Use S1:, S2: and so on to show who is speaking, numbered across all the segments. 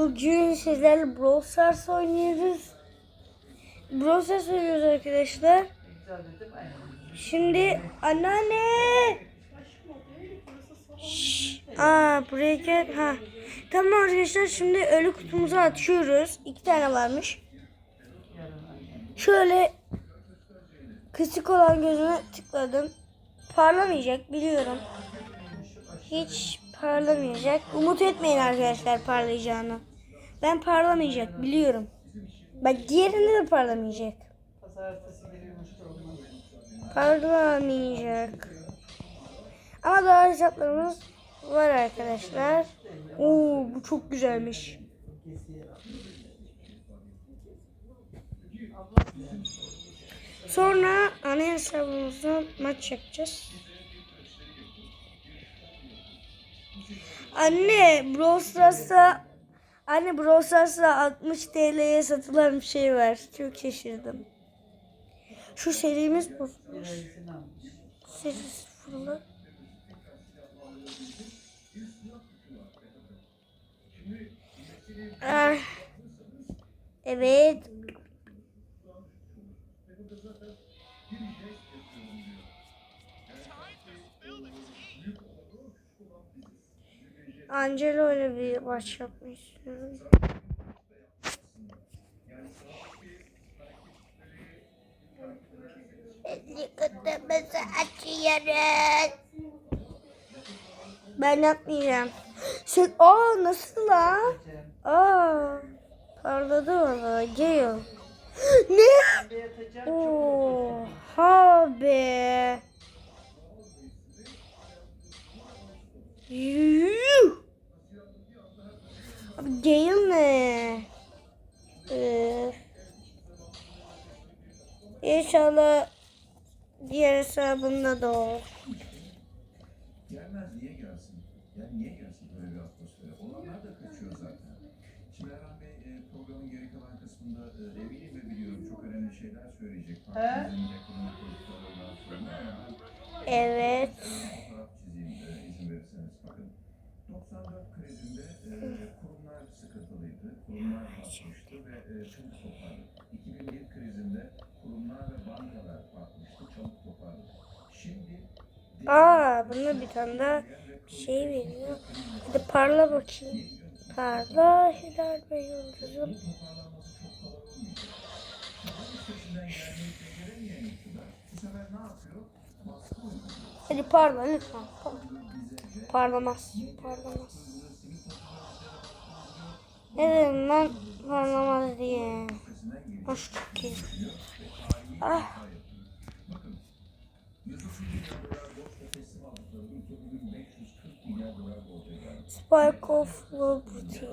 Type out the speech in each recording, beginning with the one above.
S1: Bugün sizlerle Brawl Stars oynuyoruz. Brawl Stars oynuyoruz arkadaşlar. Şimdi anneanne. Şşş. Aa buraya gel. Ha. Tamam arkadaşlar şimdi ölü kutumuzu açıyoruz. İki tane varmış. Şöyle kısık olan gözüne tıkladım. Parlamayacak biliyorum. Hiç parlamayacak. Umut etmeyin arkadaşlar parlayacağını. Ben parlamayacak biliyorum. Bak diğerinde de parlamayacak. Parlamayacak. Ama daha hesaplarımız var arkadaşlar. Oo bu çok güzelmiş. Sonra ana hesabımızdan maç yapacağız. Anne Brawl Stars'ta Anne Brawl Stars'ta 60 TL'ye satılan bir şey var. Çok şaşırdım. Şu serimiz bozulmuş. Serisi fırla. Ah. Evet. Angelo ile bir maç yapmak istiyorum. Kutumumuzu açıyoruz. Ben yapmayacağım. Sen, aa nasıl lan? Aa, parladı valla. Gale. ne? Oha be. Yuh. Abi Gale ne? Ee, inşallah diğer hesabımda da olur.
S2: Gelmez niye gelsin? Ya niye gelsin böyle bir atmosfere? Olanlar da kaçıyor zaten. Şimdi Erhan Bey e, programın geri kalan kısmında e, eminim ve biliyorum çok önemli şeyler söyleyecek. Partimizin ekonomik politikalarından sonra.
S1: Evet.
S2: 94 krizinde e, kurumlar sıkıntılıydı. Kurumlar batmıştı ve e, çabuk toparladı. 2001 krizinde kurumlar ve bankalar batmıştı. Çabuk toparladı. Şimdi
S1: Aa, buna bir tane daha şey veriyor. Hadi parla bakayım. Parla Hilal Bey yıldızım. Hadi parla lütfen. Parlamaz. Parlamaz. Dedim ben parlamaz diye. Hoş çok iyi. Ah. Spark of Liberty.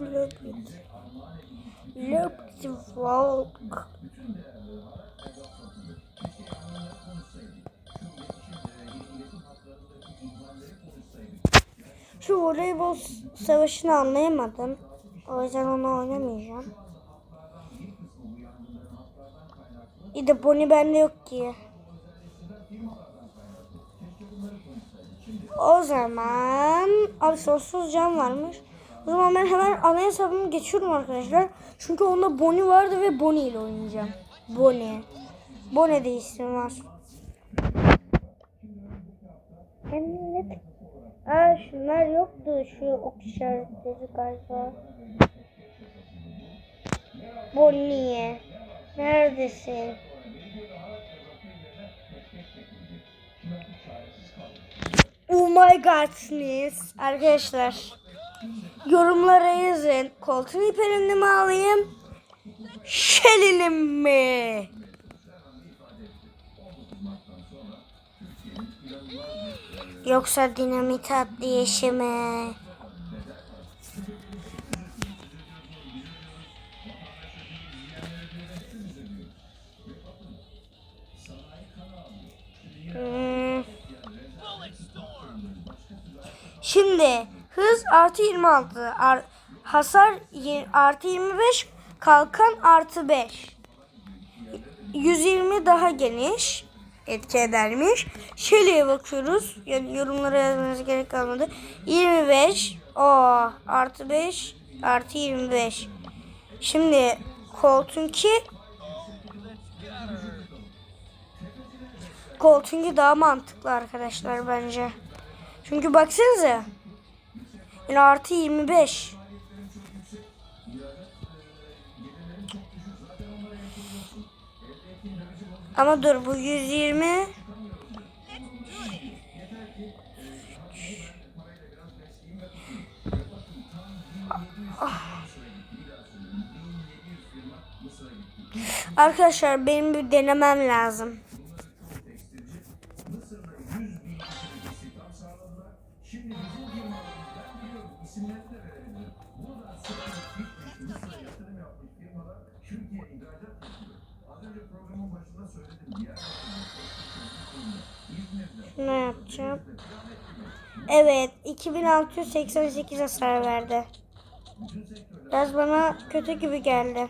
S1: Liberty. Liberty Walk. Şu voleybol savaşını anlayamadım. O yüzden onu oynamayacağım. İyi de Bonnie bende yok ki. O zaman abi sonsuz cam varmış. O zaman ben hemen ana hesabımı geçiyorum arkadaşlar. Çünkü onda Bonnie vardı ve Bonnie ile oynayacağım. Bonnie. Bonnie de isim var. Evet. Aa şunlar yoktu şu ok işaretleri galiba. Bonnie. Neredesin? Oh my godsness. Arkadaşlar. Yorumlara yazın. Koltuğun iperini mi alayım? Şelini mi? Yoksa dinamit atlayışı mı? Hmm. Şimdi hız artı 26, ar- hasar artı 25, kalkan artı 5. 120 daha geniş etki edermiş. Şöyle bakıyoruz. Yani yorumlara yazmanız gerek kalmadı. 25, O artı 5 artı 25. Şimdi Colt'unki Colt'unki daha mantıklı arkadaşlar bence. Çünkü baksanıza. Yani artı 25. Ama dur bu 120 Arkadaşlar benim bir denemem lazım.
S2: Mısır'da 100 bin kişilik istihdam sağladılar. Şimdi bizim firmalarımızdan biliyorum isimlerini de verebilirim. Buradan sıkılıp gitmiş Mısır'a yatırım yapmış firmalar Türkiye ihracat yapıyor. Az önce programın başında söyledim. Diğer İzmir'de
S1: Ne yapacağım? Evet 2688 hasar verdi. Biraz bana kötü gibi geldi.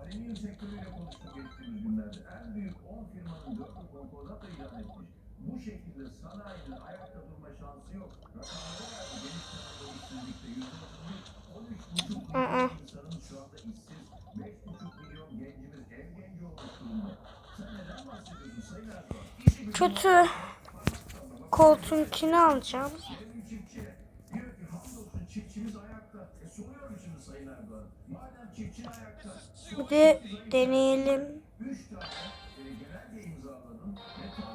S2: alüminyum sektörüyle konuştuk geçtiğimiz günlerde. En büyük 10 firmanın 4'ü konkordatla ilan etmiş. Bu şekilde sanayinin ayakta durma şansı yok. Rakamlara verdi. Geniş tanımda işsizlikte %31, 13,5 Madem çiftçin ayakta,
S1: Bir de deneyelim.
S2: 3 tane e, genelge imzaladın ve tam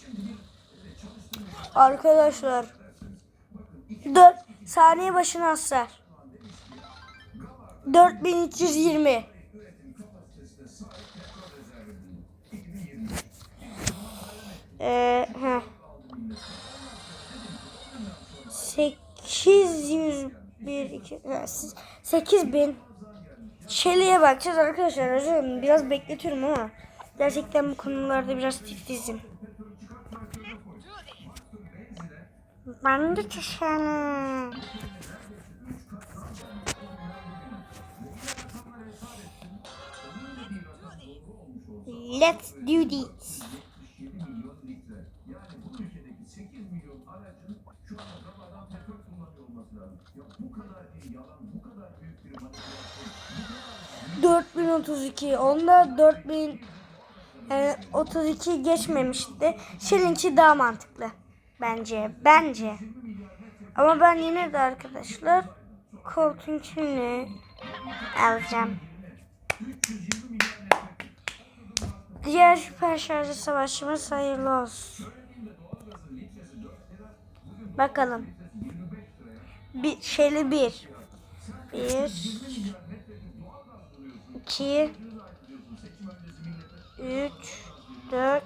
S2: Şimdi bir e, çalıştırmış
S1: Arkadaşlar 4 saniye başına hasar. 4320.
S2: üretim kapasitesine sahip petrol rezervi bulundu. 2020.
S1: Ee, heh. 801 2 8000 Şeli'ye bakacağız arkadaşlar. Özür. Biraz bekletiyorum ama gerçekten bu konularda biraz titizim. Ben de çeşenim. Let's do this. 4032. Onda 4000 yani 32 geçmemişti. Şirinki daha mantıklı. Bence. Bence. Ama ben yine de arkadaşlar koltuğunkini alacağım. Diğer süper şarjı savaşımız hayırlı olsun. Bakalım. Bir şeyli bir. Bir. İki. Üç. Dört.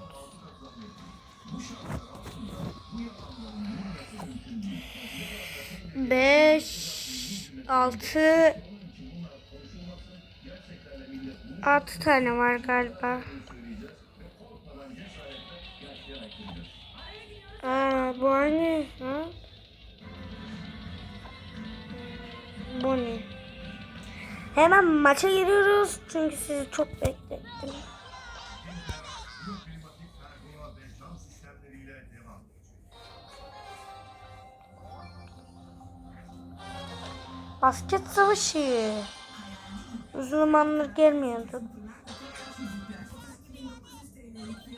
S1: Beş. Altı. Altı tane var galiba. Aa, bu aynı. Ha? Bu ne? Hemen maça giriyoruz çünkü sizi çok beklettim. Basket savaşı. Uzun zamandır gelmiyorduk.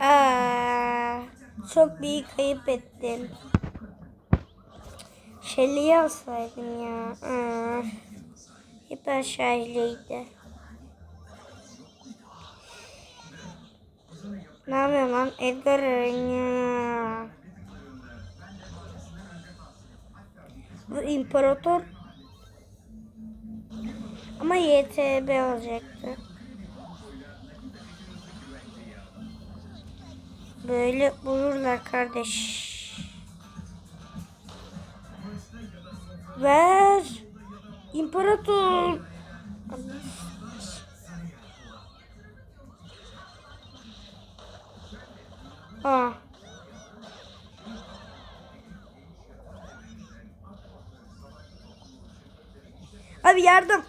S1: Aa, çok büyük kayıp ettim. Shelly'i alsaydım ya. Aa, hiper şahileydi. Ne yapıyorsun lan? Edgar. Bu imparator ama YTB olacaktı. Böyle vururlar kardeş. Ver. İmparator. Aa. Abi yardım.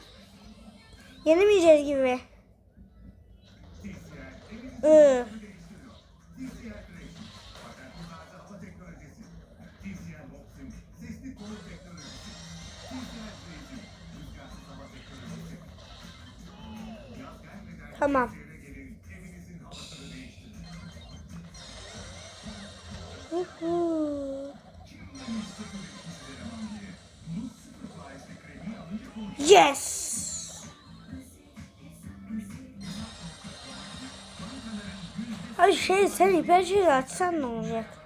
S1: Yenemeyeceğiz gibi. Iııı. Tamam. Yes. Ay şey sen hiperçeyi açsan ne olacak?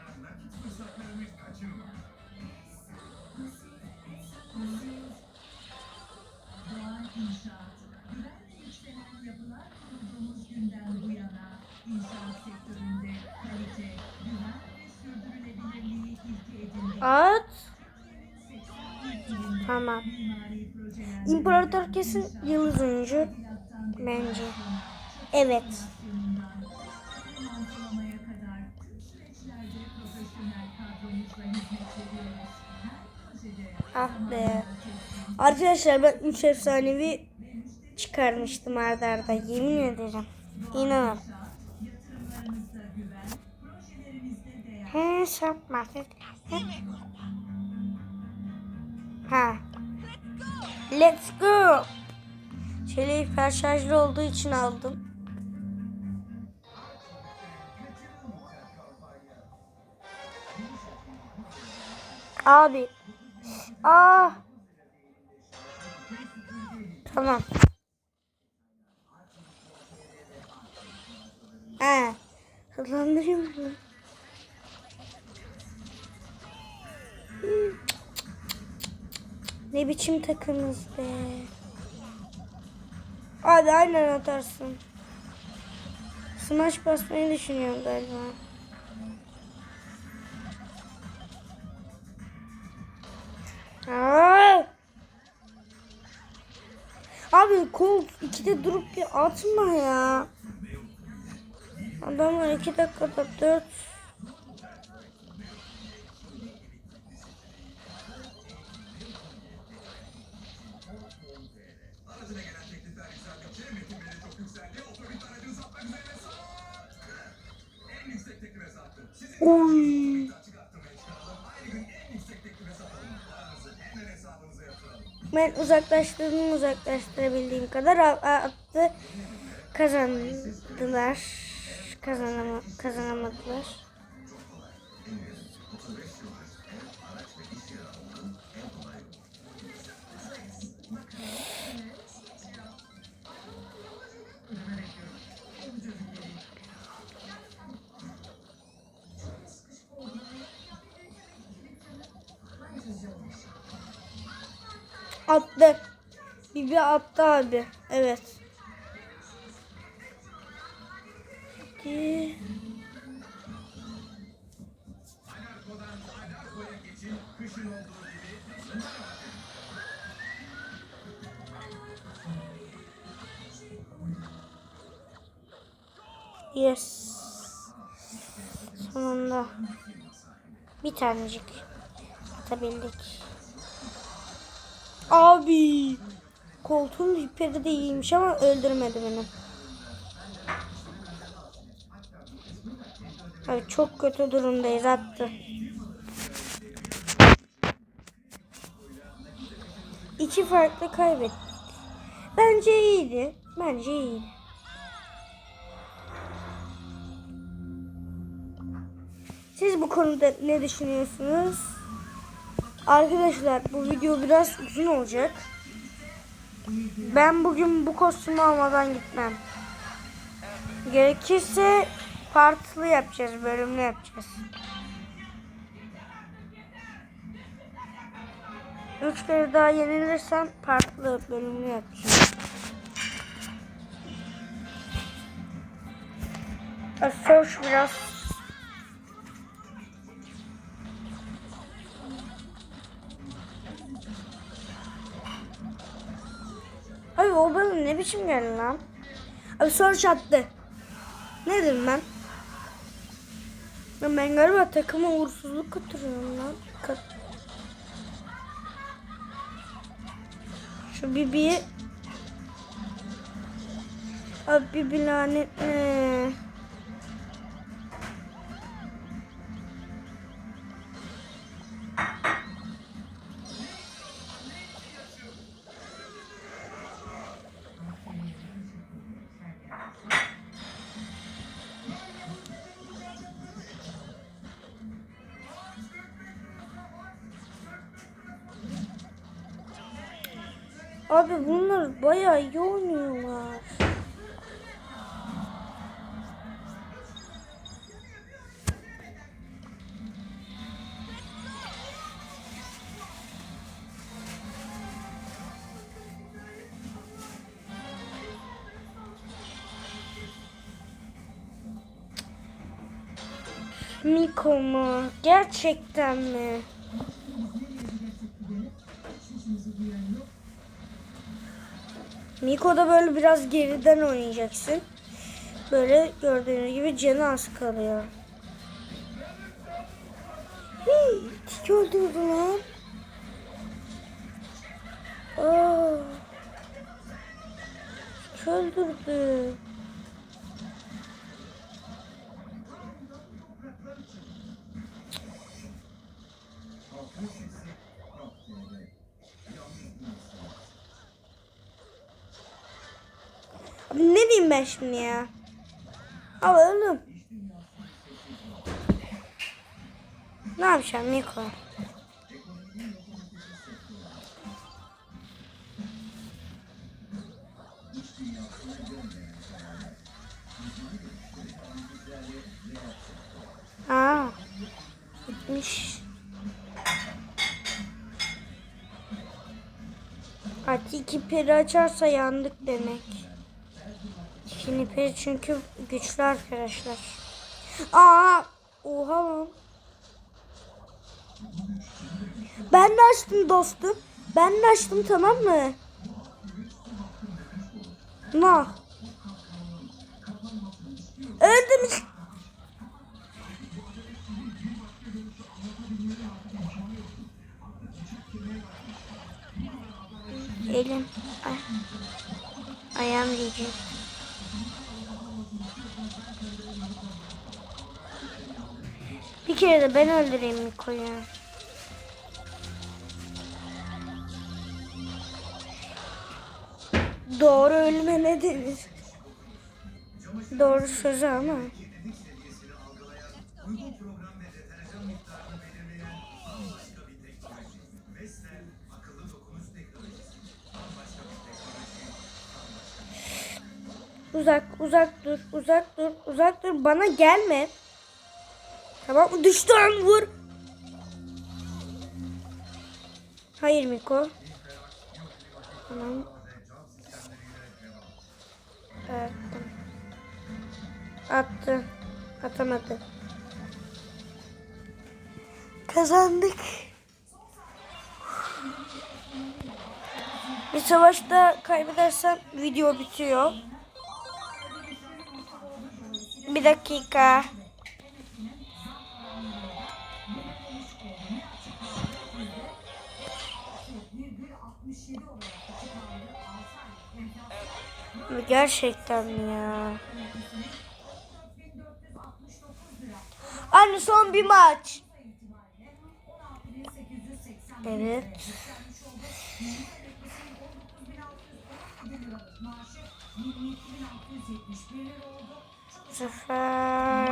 S3: Projede
S1: Ah be. Arkadaşlar ben 3 efsanevi çıkarmıştım arda arda yemin ederim. İnanın. Hesap market. Ha. Let's go. Çeleği hiper şarjlı olduğu için aldım. Abi. Aa. Tamam. Ha. Hızlandırıyor musun? Ne biçim takımız be. Abi aynen atarsın. Smash basmayı düşünüyorum galiba. Abi kol ikide durup bir atma ya. Adamlar iki dakikada dört. Oy. Ben uzaklaştırdım uzaklaştırabildiğim kadar attı. Kazandılar. Kazanama, kazanamadılar. Bibi attı abi. Evet. Hadi. Yes. Sonunda. Bir tanecik atabildik. Abi. Koltuğun hiperi de iyiymiş ama öldürmedi beni. Abi çok kötü durumdayız attı. İki farklı kaybettik. Bence iyiydi. Bence iyiydi. Siz bu konuda ne düşünüyorsunuz? Arkadaşlar bu video biraz uzun olacak. Ben bugün bu kostümü almadan gitmem. Gerekirse partlı yapacağız, bölümlü yapacağız. Üç kere daha yenilirsem partlı bölümlü yapacağım. Search biraz Abi o bana ne biçim geldi lan? Abi search attı. Ne dedim ben? Lan Ben galiba takıma uğursuzluk katırıyorum lan. Kat... Şu Bibi'yi Abi Bibi lanet ne? Abi bunlar bayağı iyi oynuyorlar. Miko mu? Gerçekten mi? Miko'da böyle biraz geriden oynayacaksın. Böyle gördüğünüz gibi canı az kalıyor. Hii, Tiki öldürdü lan. Aa. Öldürdü. Şimdi ya? Al oğlum. Ne yapacağım Miko? Aa, gitmiş. Hadi iki peri açarsa yandık demek. İkinci peri çünkü güçlü arkadaşlar. Aa, oha lan. Ben de açtım dostum. Ben de açtım tamam mı? Ne? Öldüm. Elim. Ay. Ayağım diyeceğim. Kere de ben öldüreyim Miko'yu. Doğru ölüme ne denir? Doğru sözü ama. Uzak, uzak dur, uzak dur, uzak dur. Bana gelme. Tamam mı? Düştüm vur. Hayır Miko. Tamam. Attım. Attı. Atamadı. Kazandık. Bir savaşta kaybedersem video bitiyor. Bir dakika. Gerçekten ya? Anne son bir maç. Evet. Sefer...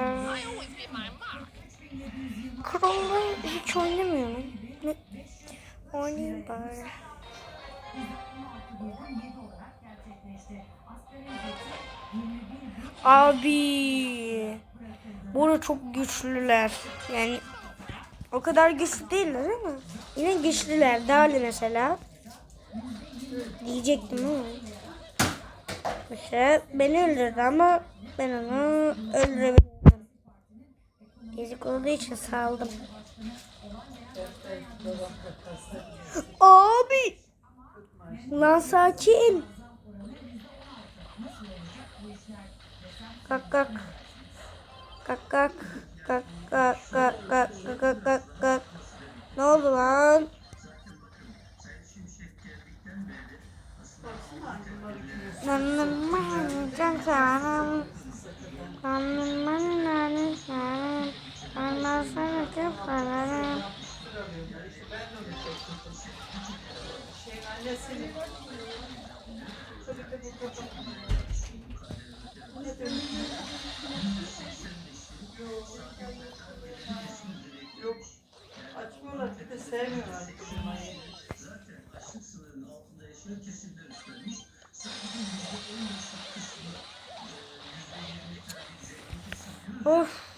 S1: Kral'la hiç oynamıyorum. Ne? Oynayayım bari. Abi. Burada çok güçlüler. Yani o kadar güçlü değiller ama yine güçlüler. Dali mesela. Diyecektim ama. Mesela beni öldürdü ama ben onu öldürebildim. Ezik olduğu için saldım. Abi. Lan sakin. Kalk kalk. Kalk kalk. Kalk kalk kalk kalk kalk kalk kalk. Ne oldu lan? Can sanım. Kanım ben nane sanım. Kanım sana çok sanırım.
S4: Şeyin annesini. Tabii de bu kapı. Bu ne demek? Yok. Yok. Açmıyorlar bir de sevmiyorlar klimayı.
S1: Of.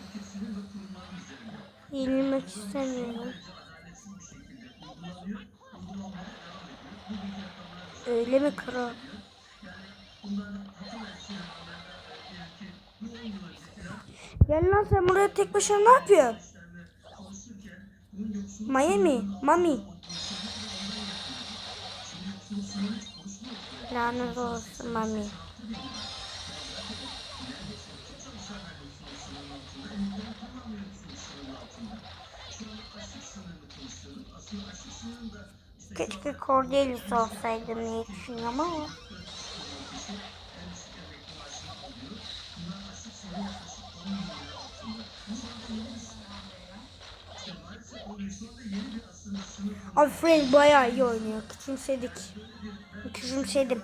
S1: Yenilmek istemiyorum. Öyle mi kral? Gel lan sen buraya tek başına ne yapıyorsun? Miami, Mami. Lanet olsun Mami. Keşke Cordelius olsaydım diye düşünüyorum ama. Abi Frank bayağı iyi oynuyor. Küçümsedik. Küçümsedim.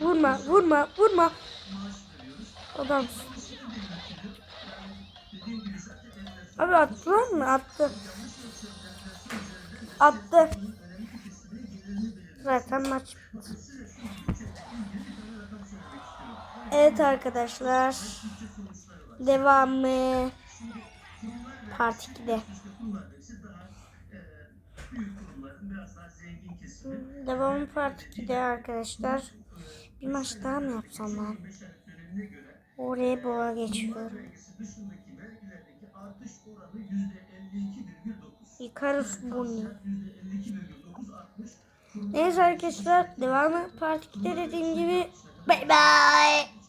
S1: Vurma, vurma, vurma. Adamsın. Abi attılar mı? Attı. Attı. Zaten maç. Evet arkadaşlar. Devamı Part 2'de. Devamı Part 2'de arkadaşlar. Bir maç daha mı yapsam ben? Oraya boğa geçiyorum. Icarus Bunny. Neyse arkadaşlar devamı Part 2'de dediğim gibi. Bye bye.